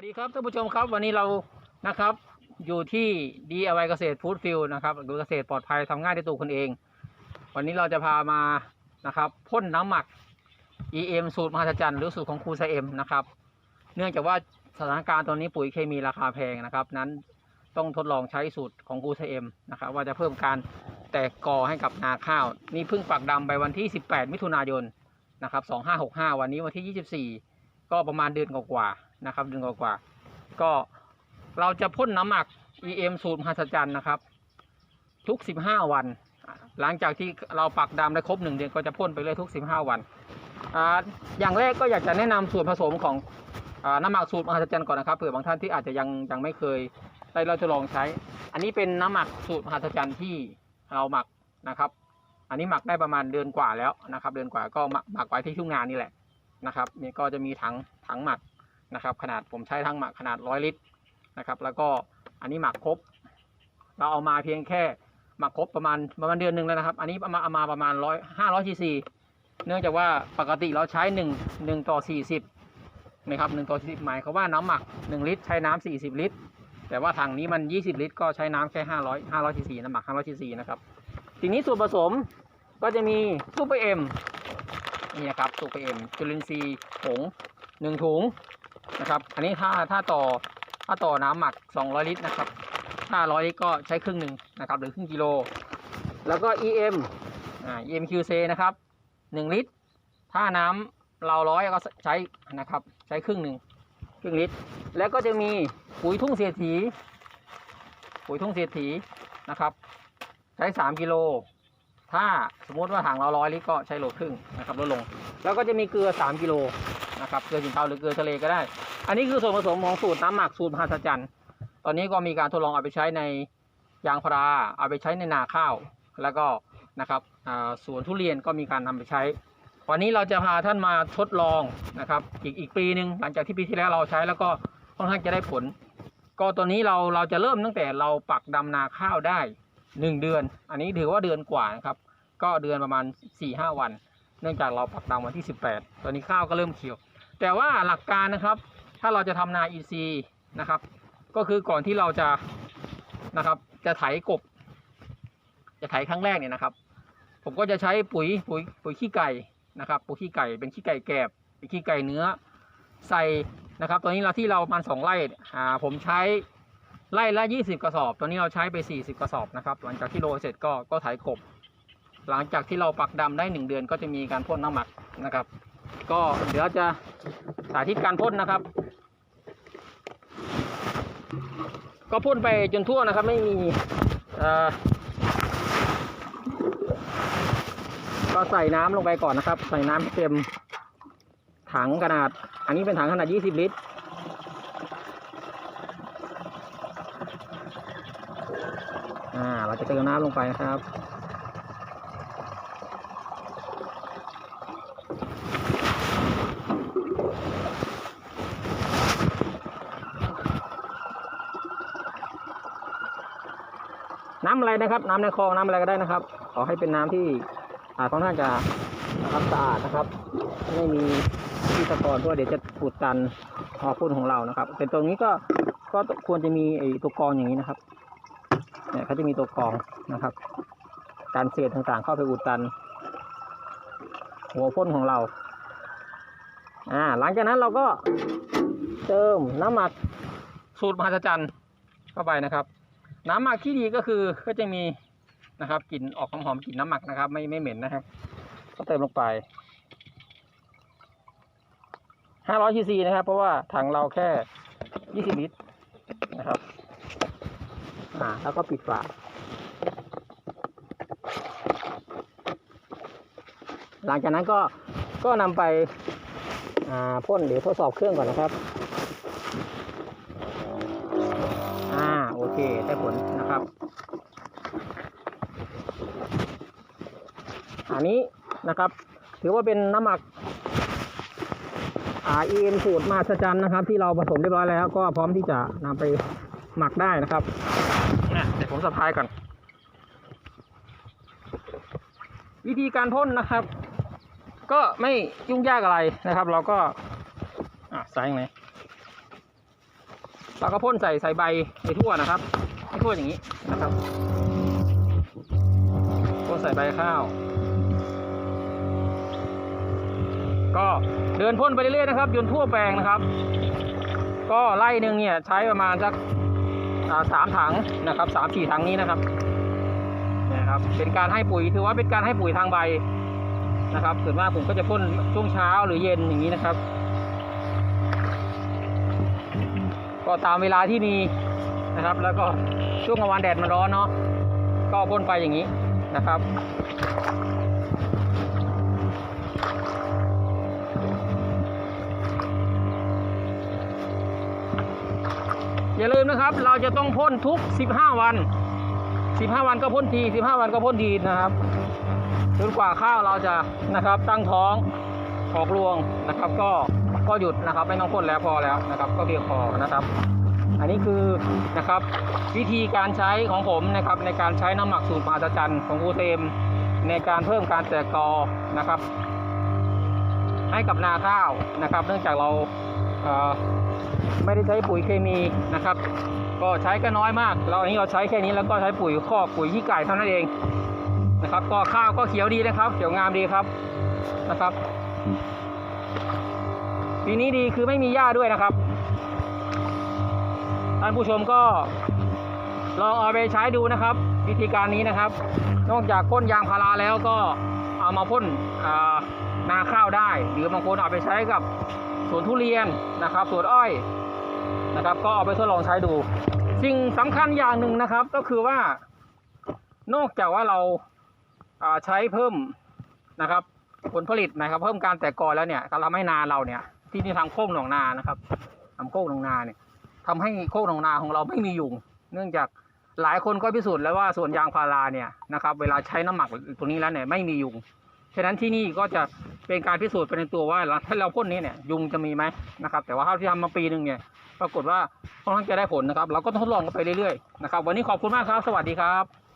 วัสดีครับท่านผู้ชมครับวันนี้เรานะครับอยู่ที่ DIY เกษตรฟู้ดฟิลนะครับหรือเกษตรปลอดภัยทำง่ายในตัวคนเอง วันนี้เราจะพามานะครับพ่นน้ำหมัก EM สูตรมหัศจรรย์หรือสูตรของครูไซเอ็มนะครับ เนื่องจากว่าสถานการณ์ตอนนี้ปุ๋ยเคมีราคาแพงนะครับ นั้นต้องทดลองใช้สูตรของครูไซเอ็มนะครับว่าจะเพิ่มการแตกกอให้กับนาข้าว นี่เพิ่งปักดำไปวันที่ 18 มิถุนายนนะครับ2565 วันนี้วันที่ 24 ก็ประมาณเดือนกว่าๆ นะครับเดือนกว่าๆก็เราจะพ่นน้ำหมัก EM สูตรมหัศจรรย์นะครับ ทุก 15 วัน หลังจากที่เราปักดำได้ครบหนึ่งเดือนก็จะพ่นไปเลยทุก 15 วันออย่างแรกก็อยากจะแนะนำส่วนผสมของอน้ำหมักสูตรมหัศจรรย์ก่อนนะครับเผื่อบางท่านที่อาจจะยังยังไม่เคยได้เราจะลองใช้ อันนี้เป็นน้ำหมักสูตรมหัศจรรย์ที่เราหมักนะครับ อันนี้หมักได้ประมาณเดือนกว่าแล้วนะครับ เดือนกว่าก็หมักหมักไว้ที่ทุ่งนานี่แหละนะครับนี่ก็จะมีถังถังหมัก นะครับ ขนาดผมใช้ทั้งหมักขนาดร้อยลิตรนะครับ แล้วก็อันนี้หมักครบ เราเอามาเพียงแค่หมักครบประมาณประมาณเดือนหนึ่งแล้วนะครับ อันนี้เอามาเอามาประมาณร้อยห้าร้อยซีซีเนื่องจากว่าปกติเราใช้หนึ่งหนึ่งต่อสี่สิบนะครับหนึ่งต่อสี่สิบหมายเขาว่าน้ำหมักหนึ่งลิตรใช้น้ำสี่สิบลิตร แต่ว่าถังนี้มันยี่สิบลิตร ก็ใช้น้ำแค่ห้าร้อยห้าร้อยซีซีน้ำหมักห้าร้อยซีซีนะครับทีนี้ส่วนผสมก็จะมีซูเปอร์เอ็มนี่นะครับซูเปอร์เอ็มจุลินทรีย์ผงหนึ่งถุง นะครับ อันนี้ถ้าถ้าต่อถ้าต่อน้ำหมัก 200 ลิตรนะครับ ถ้า 100 ลิตรก็ใช้ครึ่งหนึ่งนะครับ หรือครึ่งกิโล แล้วก็ EM อ่า EMQC นะครับ 1 ลิตร ถ้าน้ำเราร้อยก็ใช้นะครับ ใช้ครึ่งหนึ่งครึ่งลิตร แล้วก็จะมีปุ๋ยทุ่งเศรษฐี ปุ๋ยทุ่งเศรษฐีนะครับ ใช้ 3 กิโล ถ้าสมมติว่าถังเราร้อยลิตรก็ใช้โหลครึ่งนะครับลดลง แล้วก็จะมีเกลือ 3 กิโล นะครับเกลือสินเทาหรือเกลือทะเลก็ได้ อันนี้คือส่วนผสมของสูตรน้ำหมักสูตรมหัศจรรย์ตอนนี้ก็มีการทดลองเอาไปใช้ในยางพาราเอาไปใช้ในนาข้าวแล้วก็นะครับสวนทุเรียนก็มีการนำไปใช้ วันนี้เราจะพาท่านมาทดลองนะครับ อีกอีกปีหนึ่งหลังจากที่ปีที่แล้วเราใช้แล้วก็ค่อนข้างจะได้ผล ก็ตัวนี้เราเราจะเริ่มตั้งแต่เราปักดำนาข้าวได้หนึ่งเดือน อันนี้ถือว่าเดือนกว่านะครับ ก็เดือนประมาณ4ี่ห้าวัน เนื่องจากเราปักดำวันที่ 18 ตอนนี้ข้าวก็เริ่มเขียว แต่ว่าหลักการนะครับ ถ้าเราจะทำนาอีซีนะครับ ก็คือก่อนที่เราจะนะครับ จะไถกบ จะไถครั้งแรกเนี่ยนะครับ ผมก็จะใช้ปุ๋ยปุ๋ยปุ๋ยขี้ไก่นะครับปุ๋ยขี้ไก่เป็นขี้ไก่แกบเป็นขี้ไก่เนื้อใส่นะครับตัวนี้เราที่เราประมาณสองไร่อ่าผมใช้ไร่ละยี่สิบกระสอบตัวนี้เราใช้ไปสี่สิบกระสอบนะครับ หลังจากที่โรยเสร็จก็ก็ไถกบ หลังจากที่เราปักดำได้หนึ่งเดือนก็จะมีการพ่นน้ำหมักนะครับ ก็เดี๋ยวจะสาธิตการพ่นนะครับ ก็พ่นไปจนทั่วนะครับ ไม่มีเอ่อก็ใส่น้ำลงไปก่อนนะครับ ใส่น้ำให้เต็มถังขนาด อันนี้เป็นถังขนาด 20 ลิตร อ่า เราจะเติมน้ำลงไปนะครับ น้ำอะไรนะครับ น้ำในคลองน้ำอะไรก็ได้นะครับ ขอให้เป็นน้ำที่อาค่อนข้างจะนะครับสะอาดนะครับ ไม่มีที่ตะกอนเพราะว่าเดี๋ยวจะอุดตันพอพ่นของเรานะครับแต่ตรงนี้ก็ก็ควรจะมีไอ้ตัวกรองอย่างนี้นะครับเนี่ยเขาจะมีตัวกรองนะครับ การเศษต่างๆ เข้าไปอุดตัน หัวพ่นของเราอ่าหลังจากนั้นเราก็เติมน้ำหมักสูตรมหัศจรรย์เข้าไปนะครับ น้ำหมักที่ดีก็คือก็จะมีนะครับกลิ่นออกหอมๆกลิ่นน้ำหมักนะครับ ไม่ไม่เหม็นนะครับ ก็เติมลงไป500ซีซีนะครับ เพราะว่าถังเราแค่20ลิตรนะครับอ่าแล้วก็ปิดฝาหลังจากนั้นก็ก็นำไปอ่าพ่นเดี๋ยวทดสอบเครื่องก่อนนะครับ อ่า โอ เคได้ผลนะครับ อันนี้นะครับ ถือว่าเป็นน้ำหมัก REM สูตรมาสจันนะครับ ที่เราผสมเรียบร้อยแล้ว ก็พร้อมที่จะนำไปหมักได้นะครับอะเดี๋ยวผมสะพายก่อน วิธีการพ่นนะครับ ก็ไม่ยุ่งยากอะไรนะครับ เราก็อะใส่ยังไง เราก็พ่นใส่ใส่ใบไปทั่วนะครับให้ทั่วอย่างนี้นะครับพ่นใส่ใบข้าว ก็เดินพ่นไปเรื่อยๆนะครับจนทั่วแปลงนะครับ ก็ไล่หนึ่งเนี่ยใช้ประมาณสักสามถังนะครับสามสี่ถังนี้นะครับนี่ยครับเป็นการให้ปุ๋ยถือว่าเป็นการให้ปุ๋ยทางใบนะครับส่วนมากผมก็จะพ่นช่วงเช้าหรือเย็นอย่างนี้นะครับ ก็ตามเวลาที่มีนะครับ แล้วก็ช่วงกลางวันแดดมันร้อนเนาะก็พ่นไปอย่างนี้นะครับอย่าลืมนะครับ เราจะต้องพ่นทุก 15 วัน 15 วันก็พ่นที 15 วันก็พ่นทีนะครับจนกว่าข้าวเราจะนะครับตั้งท้องออกรวงนะครับก็ ก็หยุดนะครับไม่ต้องพ่นแล้วพอแล้วนะครับก็เพียงพอนะครับ อันนี้คือนะครับวิธีการใช้ของผมนะครับในการใช้น้ำหมักสูตรมหัศจรรย์ของครูเตมในการเพิ่มการแตกกอนะครับ ให้กับนาข้าวนะครับ เนื่องจากเราเไม่ได้ใช้ปุ๋ยเคมีนะครับ ก็ใช้ก็น้อยมาก เราอันนี้เราใช้แค่นี้แล้วก็ใช้ปุ๋ยคอกปุ๋ยขี้ไก่เท่านั้นเองนะครับ ก็ข้าวก็เขียวดีนะครับ เขียวงามดีครับนะครับ ปีนี้ดีคือไม่มีหญ้าด้วยนะครับ ท่านผู้ชมก็ลองเอาไปใช้ดูนะครับ วิธีการนี้นะครับ นอกจากพ่นยางพาราแล้วก็เอามาพ่นนาข้าวได้ หรือบางคนเอาไปใช้กับสวนทุเรียนนะครับสวนอ้อยนะครับ ก็เอาไปทดลองใช้ดู สิ่งสำคัญอย่างหนึ่งนะครับก็คือว่านอกจากว่าเราาใช้เพิ่มนะครับ ผลผลิตนะครับ เพิ่มการแตกกอแล้วเนี่ยการทำให้นาเราเนี่ย ที่นี่ทำโค้งหนองนานะครับทำโค้งหนองนาเนี่ยทำให้โค้งหนองนาของเราไม่มียุง เนื่องจากหลายคนก็พิสูจน์แล้วว่าสวนยางพาราเนี่ยนะครับ เวลาใช้น้ำหมักตัวนี้แล้วเนี่ยไม่มียุง ฉะนั้นที่นี่ก็จะเป็นการพิสูจน์ไปในตัวว่าถ้าเราพ่นนี้เนี่ยยุงจะมีไหมนะครับ แต่ว่าเท่าที่ทำมาปีหนึ่งเนี่ยปรากฏว่าค่อนข้างจะได้ผลนะครับ เราก็ต้องทดลองกันไปเรื่อยๆนะครับ วันนี้ขอบคุณมากครับ สวัสดีครับ